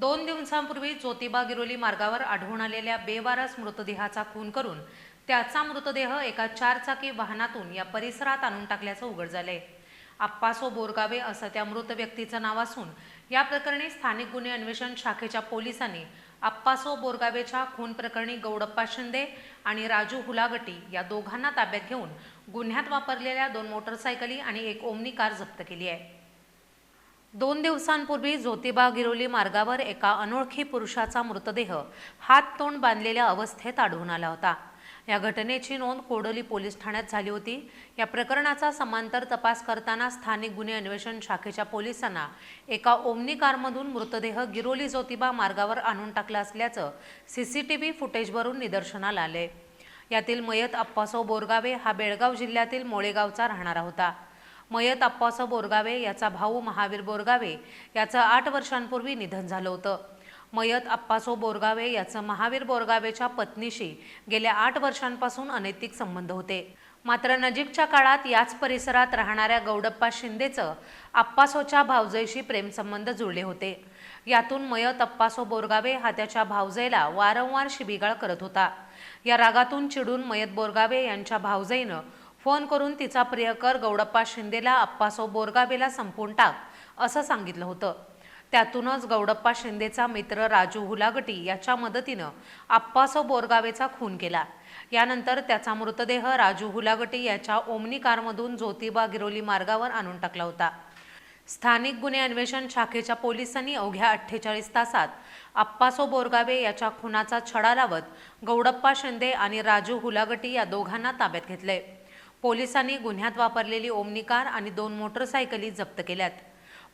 दोन दिवसांपूर्वी ज्योतिबा गिरोली मार्गावर आढळून आलेल्या बेवारस मृतदेहाचा खून करून त्याचा मृतदेह एका चारचाकी वाहनातून या परिसरात आणून टाकल्याचं उघड झालंय. आप्पासो बोरगावे असं त्या मृत व्यक्तीचं नाव असून या प्रकरणी स्थानिक गुन्हे अन्वेषण शाखेच्या पोलिसांनी आप्पासो बोरगावेच्या खून प्रकरणी गौडप्पा शिंदे आणि राजू हुलागटी या दोघांना ताब्यात घेऊन गुन्ह्यात वापरलेल्या दोन मोटरसायकली आणि एक ओमनी कार जप्त केली आहे. दोन दिवसांपूर्वी ज्योतिबा गिरोली मार्गावर एका अनोळखी पुरुषाचा मृतदेह हात तोंड बांधलेल्या अवस्थेत आढळून आला होता. या घटनेची नोंद कोडोली पोलीस ठाण्यात झाली होती. या प्रकरणाचा समांतर तपास करताना स्थानिक गुन्हे अन्वेषण शाखेच्या पोलिसांना एका ओमनी कारमधून मृतदेह गिरोली ज्योतिबा मार्गावर आणून टाकला असल्याचं सी सी टी व्ही फुटेजवरून निदर्शनाला आले यातील मयत अप्पासो बोरगावे हा बेळगाव जिल्ह्यातील मोळेगावचा राहणारा होता. मयत अप्पासो बोरगावे याचा भाऊ महावीर बोरगावे याचं आठ वर्षांपूर्वी निधन झालं होतं. मयत अप्पासो बोरगावे याचं महावीर बोरगावेच्या पत्नीशी गेल्या आठ वर्षांपासून अनैतिक संबंध होते. मात्र नजीकच्या काळात याच परिसरात राहणाऱ्या गौडप्पा शिंदेचं अप्पासोच्या भावजईशी प्रेमसंबंध जुळले होते. यातून मयत अप्पासो बोरगावे हा त्याच्या भावजईला वारंवार शिबिगाळ करत होता. या रागातून चिडून मयत बोरगावे यांच्या भावजईनं फोन करून तिचा प्रियकर गौडप्पा शिंदेला अप्पासो बोरगावेला संपून टाक असं सांगितलं होतं. त्यातूनच गौडप्पा शिंदेचा मित्र राजू हुलागटी याच्या मदतीनं अप्पासो बोरगावेचा खून केला. यानंतर त्याचा मृतदेह राजू हुलागटी याच्या ओमनी कारमधून ज्योतिबा गिरोली मार्गावर आणून टाकला होता. स्थानिक गुन्हे अन्वेषण शाखेच्या पोलिसांनी अवघ्या अठ्ठेचाळीस तासात अप्पासो बोरगावे याच्या खुनाचा छडा लावत गौडप्पा शिंदे आणि राजू हुलागटी या दोघांना ताब्यात घेतले पोलिसांनी गुन्ह्यात वापरलेली ओमनी कार आणि दोन मोटरसायकली जप्त केल्यात.